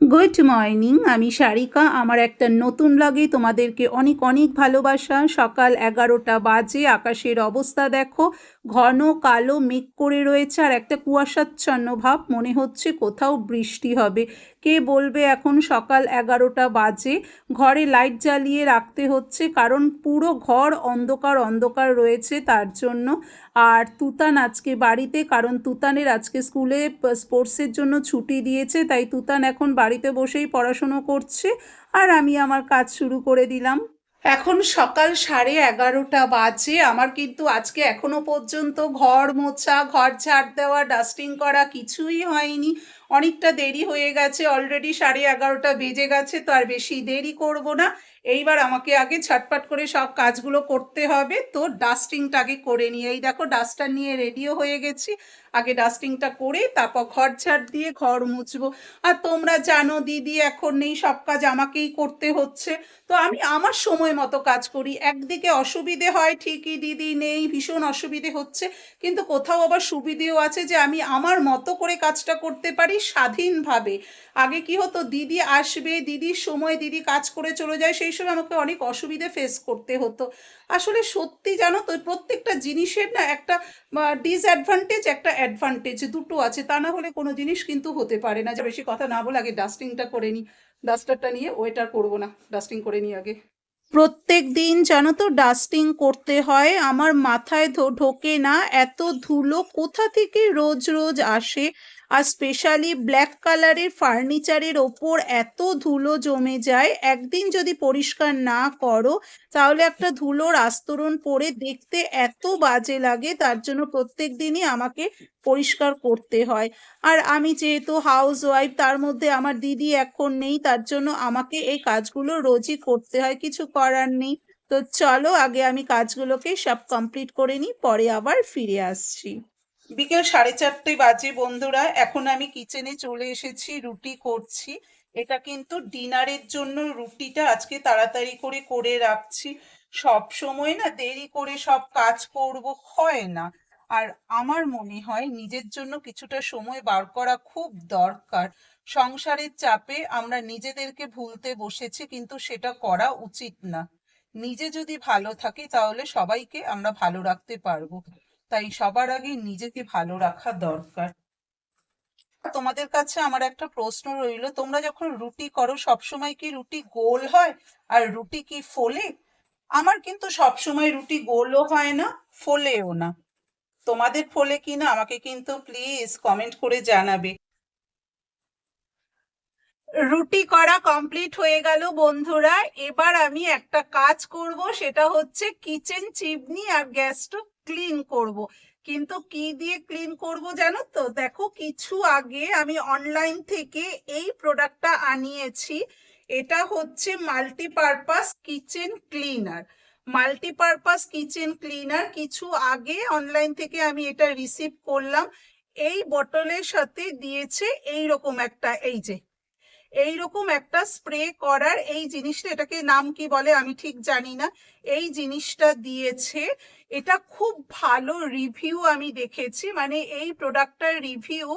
Good morning আমি সারিকা। আমার একটা নতুন লাগে তোমাদেরকে অনেক অনেক ভালোবাসা। সকাল এগারোটা বাজে, আকাশের অবস্থা দেখো। ঘন, কালো, মেঘ করে রয়েছে আর একটা কুয়াশাচ্ছন্ন ভাব। মনে হচ্ছে কোথাও বৃষ্টি হবে। কে বলবে এখন সকাল এগারোটা বাজে? ঘরে লাইট জ্বালিয়ে রাখতে হচ্ছে, কারণ পুরো ঘর অন্ধকার অন্ধকার রয়েছে তার জন্য। আর তুতান আজকে বাড়িতে, কারণ তুতানের আজকে স্কুলে স্পোর্টসের জন্য ছুটি দিয়েছে, তাই তুতান এখন বাড়িতে বসেই পড়াশুনো করছে। আর আমি আমার কাজ শুরু করে দিলাম। এখন সকাল সাড়ে এগারোটা বাজে, আমার কিন্তু আজকে এখনও পর্যন্ত ঘর মোছা, ঘর ঝাড় দেওয়া, ডাস্টিং করা কিছুই হয়নি। অনেকটা দেরি হয়ে গেছে অলরেডি সাড়ে এগারোটা বেজে গেছে, তো আর বেশি দেরি করব না। এইবার আমাকে আগে ছটপট করে সব কাজগুলো করতে হবে, তো ডাস্টিংটা আগে করে নিয়ে, এই দেখো ডাস্টার নিয়ে রেডিও হয়ে গেছি। আগে ডাস্টিংটা করে তারপর ঘর ঝাড় দিয়ে ঘর মুছবো। আর তোমরা জানো দিদি, এখন নেই, সব কাজ আমাকেই করতে হচ্ছে। তো আমি আমার সময় মতো কাজ করি। একদিকে অসুবিধে হয়, ঠিকই দিদি নেই, ভীষণ অসুবিধে হচ্ছে। কিন্তু কোথাও আবার সুবিধেও আছে যে আমি আমার মতো করে কাজটা করতে পারি স্বাধীনভাবে। আগে কি হতো, দিদি আসবে দিদির সময়, দিদি কাজ করে চলে যায়, সেই সময় আমাকে অনেক অসুবিধে ফেস করতে হতো। আসলে সত্যি জানো তো, প্রত্যেকটা জিনিসের না একটা ডিসঅ্যাডভান্টেজ একটা অ্যাডভান্টেজ দুটো আছে। তা না হলে কোনো জিনিস কিন্তু হতে পারে না। যে বেশি কথা না বলে আগে ডাস্টিংটা করে নিই ডাস্টারটা নিয়ে ওয়েটার করব না ডাস্টিং করে নিই আগে। প্রত্যেক দিন জানো তো ডাস্টিং করতে হয়। আমার মাথায় ঢোকে না। এত ধুলো কোথা থেকে রোজ রোজ আসে? আর স্পেশালি ব্ল্যাক কালারের ফার্নিচারের ওপর এত ধুলো জমে যায়, একদিন যদি পরিষ্কার না করো, তাহলে একটা ধুলোর আস্তরণ পরে দেখতে এত বাজে লাগে, তার জন্য প্রত্যেক দিনই আমাকে পরিষ্কার করতে হয়। আর আমি যেহেতু হাউস ওয়াইফ তার মধ্যে আমার দিদি এখন নেই, তার জন্য আমাকে এই কাজগুলো রোজই করতে হয়, কিছু করার নেই। তো চলো আগে আমি কাজগুলোকে সব কমপ্লিট করে নিই, পরে আবার ফিরে আসছি। বিকেল সাড়ে চারটে বাজে বন্ধুরা, এখন আমি কিচেনে চলে এসেছি, রুটি করছি। এটা কিন্তু ডিনারের জন্য রুটিটা আজকে তাড়াতাড়ি করে করে রাখছি। সব সময় না দেরি করে সব কাজ করব, হয় না। আর আমার মনে হয় নিজের জন্য কিছুটা সময় বার করা খুব দরকার। সংসারের চাপে আমরা নিজেদেরকে ভুলতে বসেছি, কিন্তু সেটা করা উচিত না। নিজে যদি ভালো থাকি, তাহলে সবাইকে আমরা ভালো রাখতে পারব। তাই সবার আগে নিজেকে ভালো রাখা দরকার। তোমাদের কাছে আমার একটা প্রশ্ন রইল, তোমরা যখন রুটি করো, সবসময় কি রুটি গোল হয়? আর রুটি কি ফোলে? আমার কিন্তু সবসময় রুটি গোলও হয় না, ফোলেও না। তোমাদের ফোলে কি না? আমাকে কিন্তু প্লিজ কমেন্ট করে জানাবে। রুটি করা কমপ্লিট হয়ে গেল বন্ধুরা, এবার আমি একটা কাজ করব, সেটা হচ্ছে কিচেন চিমনি আর গ্যাসটা ক্লিন করব। কিন্তু কি দিয়ে ক্লিন করব জানো তো? দেখো, কিছু আগে আমি অনলাইন থেকে এই প্রোডাক্টটা আনিয়েছি। এটা হচ্ছে multipurpose kitchen cleaner multipurpose kitchen cleaner কিছু আগে অনলাইন থেকে আমি এটা রিসিভ করলাম। এই বটলের সাথে দিয়েছে এই রকম একটা, এই যে এইরকম একটা স্প্রে করার এই জিনিসটা এটাকে নাম কি বলে আমি ঠিক জানি না। এই জিনিসটা দিয়েছে। এটা খুব ভালো রিভিউ আমি দেখেছি। মানে এই প্রোডাক্টটার রিভিউ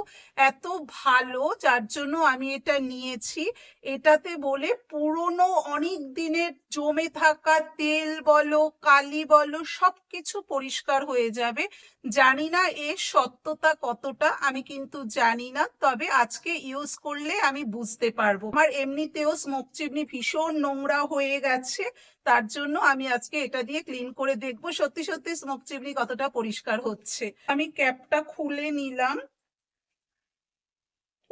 এত ভালো, যার জন্য আমি এটা নিয়েছি। এটাতে বলে পুরনো অনেক দিনের জমে থাকা তেল বলো, কালি বলো সব কিছু পরিষ্কার হয়ে যাবে। জানি না এর সত্যতা কতটা, আমি কিন্তু জানি না। তবে আজকে ইউজ করলে আমি বুঝতে পারব। আমার এমনিতেও স্মোক চিমনি ভীষণ নোংরা হয়ে গেছে, তার জন্য আমি আজকে এটা দিয়ে ক্লিন করে দেখব। সত্যি সত্যি স্মোক চিমনি কতটা পরিষ্কার হচ্ছে। আমি ক্যাপটা খুলে নিলাম।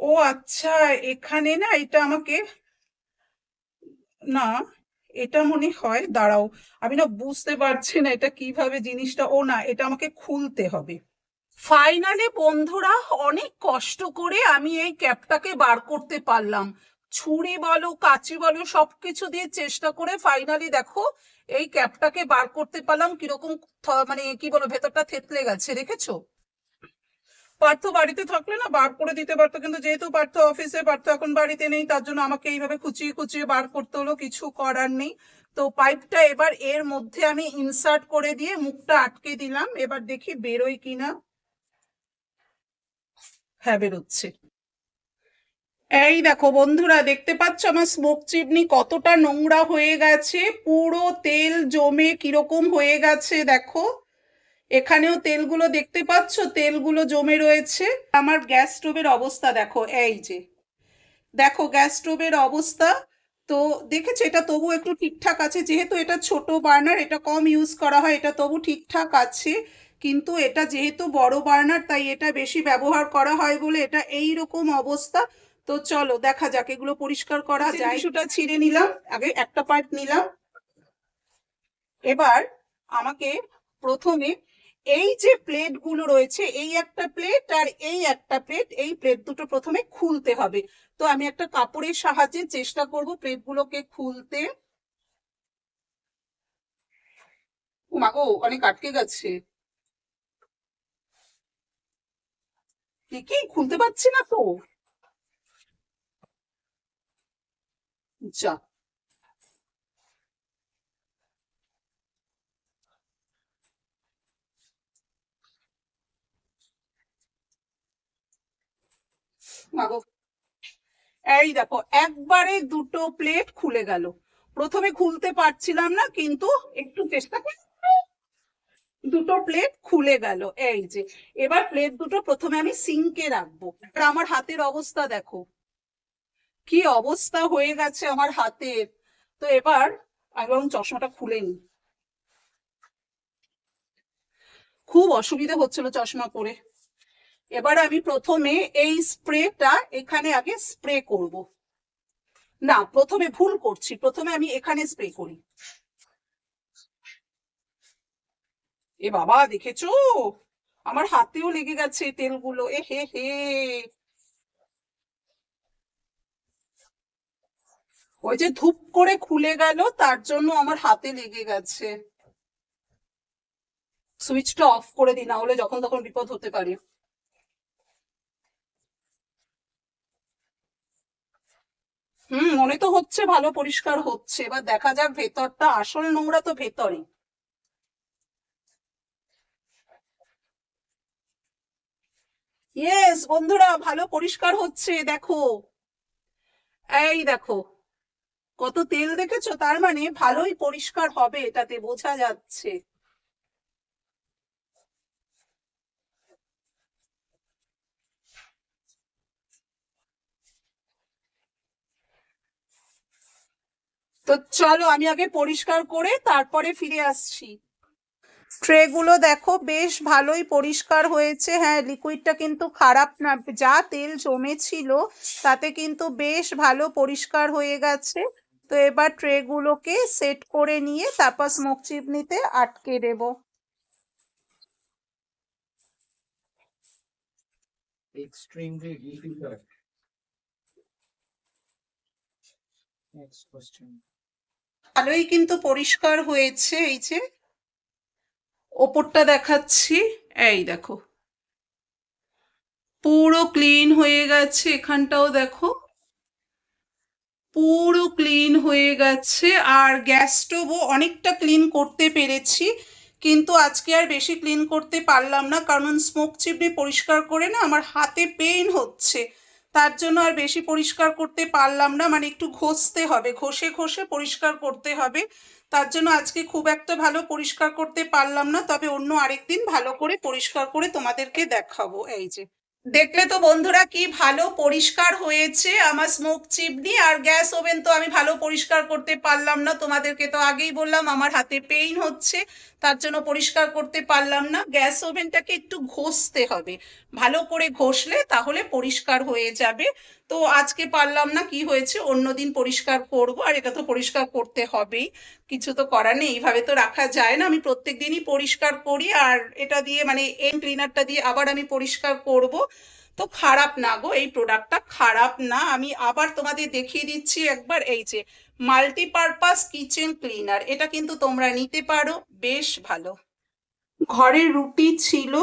ও আচ্ছা এখানে না এটা আমাকে, না, এটা মনে হয়, দাঁড়াও, আমি না বুঝতে পারছি না এটা কীভাবে জিনিসটা, ও না, এটা আমাকে খুলতে হবে। ফাইনালি বন্ধুরা, অনেক কষ্ট করে আমি এই ক্যাপটাকে বার করতে পারলাম। ছুরি বলো, কাঁচি বলো, সবকিছু দিয়ে চেষ্টা করে ফাইনালি দেখো, এই ক্যাপটাকে বার করতে পারলাম। কীরকম মানে কি বলো, ভেতরটা থেতলে গেছে, দেখেছ? পার্থ বাড়িতে থাকলে না, বার করে দিতে পারতো, কিন্তু যেহেতু পার্থ অফিসে পার্থ এখন বাড়িতে নেই, তার জন্য আমাকে এইভাবে খুচিয়ে খুচিয়ে বার করতে হলো, কিছু করার নেই। তো পাইপটা এবার এর মধ্যে আমি ইনসার্ট করে দিয়ে মুখটা আটকে দিলাম। এবার দেখি বেরোয় কিনা। হ্যাঁ বেরোচ্ছে এই দেখো বন্ধুরা, দেখতে পাচ্ছ আমার স্মোক চিমনি কতটা নোংরা হয়ে গেছে, পুরো তেল জমে কীরকম হয়ে গেছে দেখো। এখানেও তেলগুলো দেখতে পাচ্ছ, তেলগুলো জমে রয়েছে। আমার গ্যাস স্টোভের অবস্থা দেখো, এই যে। দেখো গ্যাস স্টোভের অবস্থা, তো দেখেছ এটা তবু একটু ঠিকঠাক আছে, যেহেতু এটা ছোট বার্নার, এটা কম ইউজ করা হয়, এটা তবু ঠিকঠাক আছে। কিন্তু এটা যেহেতু বড় বার্নার তাই এটা বেশি ব্যবহার করা হয় বলে এটা এই রকম অবস্থা। তো চলো দেখা যাক এগুলো পরিষ্কার করা যায়। কিছুটা ছিঁড়ে নিলাম আগে একটা পার্ট নিলাম। এবার আমাকে প্রথমে এই যে প্লেটগুলো রয়েছে এই একটা প্লেট আর এই একটা প্লেট এই প্লেট দুটো প্রথমে খুলতে হবে। তো আমি একটা কাপড়ের সাহায্যে চেষ্টা করব প্লেট গুলোকে খুলতে মাগো অনেক আটকে গেছে। কি খুলতে পারছি না তো। যা। এই দেখো, একবারে দুটো প্লেট খুলে গেল। প্রথমে খুলতে পারছিলাম না, কিন্তু একটু চেষ্টা করে। দুটো প্লেট খুলে গেল। এই যে, এবার প্লেট দুটো প্রথমে আমি সিঙ্কে রাখব। আর আমার হাতের অবস্থা দেখো। কি অবস্থা হয়ে গেছে আমার হাতের। তো এবার আমি বরং চশমাটা খুলে নি খুব অসুবিধা হচ্ছিল চশমা পরে। এবার আমি প্রথমে এই স্প্রেটা এখানে আগে স্প্রে করব। না, প্রথমে ভুল করছি। প্রথমে আমি এখানে স্প্রে করি। এ বাবা, দেখেছ? আমার হাতেও লেগে গেছে তেলগুলো। এ হে হে। ওই যে ধূপ করে খুলে গেল, তার জন্য আমার হাতে লেগে গেছে। সুইচটা অফ করে দিই, না হলে যখন তখন বিপদ হতে পারে। হুম, মনে তো হচ্ছে ভালো, পরিষ্কার হচ্ছে। এবার দেখা যাক, ভেতরটা, আসল নোংরা তো ভেতরে ইয়েস বন্ধুরা, ভালো পরিষ্কার হচ্ছে, দেখো। এই দেখো, কত তেল দেখেছ? তার মানে ভালোই পরিষ্কার হবে, এটাতে বোঝা যাচ্ছে। তো চলো, আমি আগে পরিষ্কার করে তারপরে ফিরে আসছি। ট্রেগুলো দেখো বেশ ভালোই পরিষ্কার হয়েছে হ্যাঁ লিকুইডটা কিন্তু খারাপ না যা তেল জমেছিল তাতে কিন্তু বেশ ভালো পরিষ্কার হয়ে গেছে তো এবার ট্রেগুলোকে সেট করে নিয়ে তারপর স্মোক চিপনিতে আটকে দেব extremely difficult. Next question. ভালোই কিন্তু পরিষ্কার হয়েছে এই যে ওপরটা দেখাচ্ছি। এই দেখো। পুরো ক্লিন হয়ে গেছে এখানটাও দেখো। পুরো ক্লিন হয়ে গেছে। আর গ্যাস স্টোভও অনেকটা ক্লিন করতে পেরেছি। কিন্তু আজকে আর বেশি ক্লিন করতে পারলাম না। কারণ স্মোক চিপড়ি পরিষ্কার করে না আমার হাতে পেইন হচ্ছে। তার জন্য আর বেশি পরিষ্কার করতে পারলাম না। মানে একটু ঘষতে হবে। ঘষে ঘষে পরিষ্কার করতে হবে। তার জন্য আজকে খুব একটা ভালো পরিষ্কার করতে পারলাম না, তবে অন্য আরেকদিন ভালো করে পরিষ্কার করে তোমাদেরকে দেখাবো। এই যে, দেখলে তো বন্ধুরা কি ভালো পরিষ্কার হয়েছে আমার স্মোক চিপনি আর গ্যাস ওভেন তো আমি ভালো পরিষ্কার করতে পারলাম না, তোমাদেরকে তো আগেই বললাম, আমার হাতে পেইন হচ্ছে। তার জন্য পরিষ্কার করতে পারলাম না। গ্যাস ওভেনটাকে একটু ঘষতে হবে। ভালো করে ঘষলে তাহলে পরিষ্কার হয়ে যাবে। তো আজকে পারলাম না কি হয়েছে অন্যদিন পরিষ্কার করব, আর এটা তো পরিষ্কার করতে হবেই। কিছু তো করার নেই, এইভাবে তো রাখা যায় না। আমি প্রত্যেক দিনই পরিষ্কার করি, আর এটা দিয়ে মানে এন ক্লিনারটা দিয়ে আবার আমি পরিষ্কার করব। তো খারাপ না গো, এই প্রোডাক্টটা খারাপ না। আমি আবার তোমাদের দেখিয়ে দিচ্ছি একবার, এই যে মাল্টিপারপাস কিচেন ক্লিনার এটা কিন্তু তোমরা নিতে পারো, বেশ ভালো। ঘরে রুটি ছিল,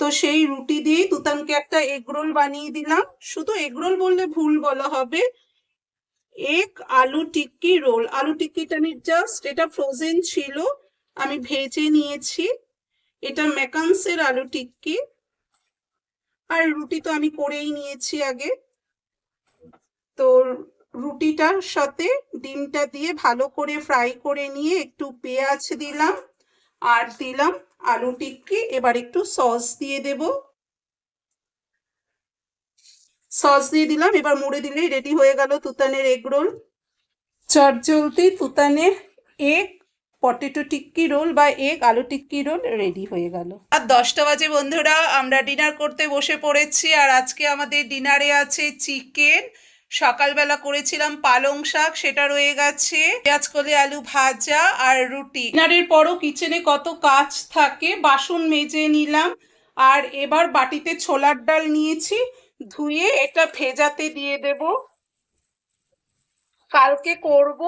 তো সেই রুটি দিয়েই তুতানকে একটা এগরোল বানিয়ে দিলাম। শুধু এগরোল বললে ভুল বলা হবে। এক আলু টিক্কি রোল আলু টিক্কিটা আমি জাস্ট এটা ফ্রোজেন ছিল, আমি ভেজে নিয়েছি। এটা ম্যাকান্সের আলু টিক্কি। আর রুটি তো আমি করেই নিয়েছি আগে। তো রুটিটার সাথে ডিমটা দিয়ে ভালো করে ফ্রাই করে নিয়ে একটু পেঁয়াজ দিলাম আর দিলাম আলু টিক্কি। এবার একটু সস দিয়ে দেব। সস দিয়ে দিলাম। এবার মুড়ে দিলেই রেডি হয়ে গেল তুতানের এগ রোল। চটজলদি তুতানের এগ পটেটো টিক্কি রোল বা এগ আলু টিক্কি রোল রেডি হয়ে গেল। আর দশটা বাজে বন্ধুরা, আমরা ডিনার করতে বসে পড়েছি আর আজকে আমাদের ডিনারে আছে চিকেন। সকালবেলা করেছিলাম পালং শাক, সেটা রয়ে গেছে। পেঁয়াজ, কলি, আলু ভাজা আর রুটি। ডিনারের পরও কিচেনে কত কাজ থাকে, বাসন মেজে নিলাম। আর এবার বাটিতে ছোলার ডাল নিয়েছি, ধুয়ে এটা ভেজাতে দিয়ে দেব। কালকে করব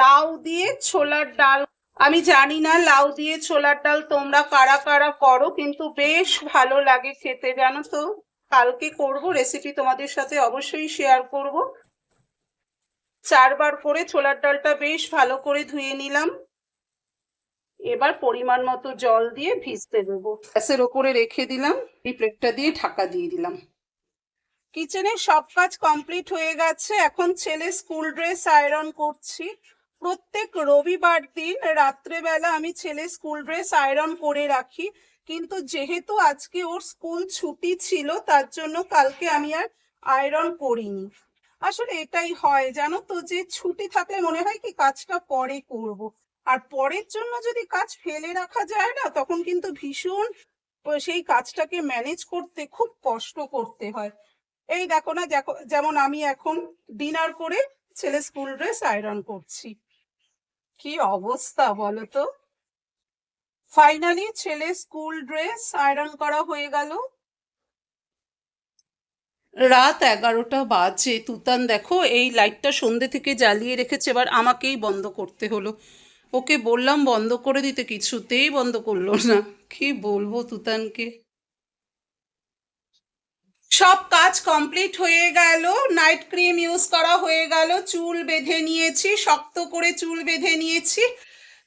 লাউ দিয়ে ছোলার ডাল। আমি জানি না, লাউ দিয়ে ছোলার ডাল তোমরা কারা কারা করো, কিন্তু বেশ ভালো লাগে খেতে, জানো তো। কালকে করব রেসিপি তোমাদের সাথে অবশ্যই শেয়ার করব। চারবার করে ছোলার ডালটা বেশ ভালো করে ধুয়ে নিলাম। এবার পরিমাণ মতো জল দিয়ে ভিজতে দেবো। গ্যাসের ওপরে রেখে দিলাম প্লেটটা দিয়ে ঢাকা দিয়ে দিলাম। কিচেনের সব কাজ কমপ্লিট হয়ে গেছে, এখন ছেলে স্কুল ড্রেস আয়রন করছি। প্রত্যেক রবিবার দিন রাত্রেবেলা আমি ছেলে স্কুল ড্রেস আয়রন করে রাখি। কিন্তু যেহেতু আজকে ওর স্কুল ছুটি ছিল, তার জন্য কালকে আমি আর আয়রন করিনি। আসলে এটাই হয়, জানো তো, যে ছুটি থাকলে মনে হয় কি কাজটা পরে করব। আর পরের জন্য যদি কাজ ফেলে রাখা যায় না, তখন কিন্তু ভীষণ সেই কাজটাকে ম্যানেজ করতে, খুব কষ্ট করতে হয়। এই দেখো না যেমন আমি এখন ডিনার করে ছেলে স্কুল ড্রেস আয়রন করছি। কি অবস্থা বলো তো ফাইনালি ছেলে স্কুল ড্রেস আয়রন করা হয়ে গেল। রাত এগারোটা বাজে। তুতান দেখো, এই লাইটটা সন্ধে থেকে জ্বালিয়ে রেখেছে, এবার আমাকেই বন্ধ করতে হলো। ওকে বললাম, বন্ধ করে দিতে কিছুতেই বন্ধ করল না। কি বলব তুতানকে? সব কাজ কমপ্লিট হয়ে গেল, নাইট ক্রিম ইউজ করা হয়ে গেল, চুল বেঁধে নিয়েছি, শক্ত করে চুল বেঁধে নিয়েছি।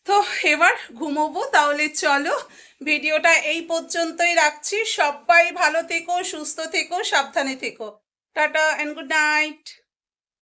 তো এবার ঘুমোবো, তাহলে চলো ভিডিওটা এই পর্যন্তই রাখছি। সবাই ভালো থেকো, সুস্থ থেকো, সাবধানে থেকো। Tata and good night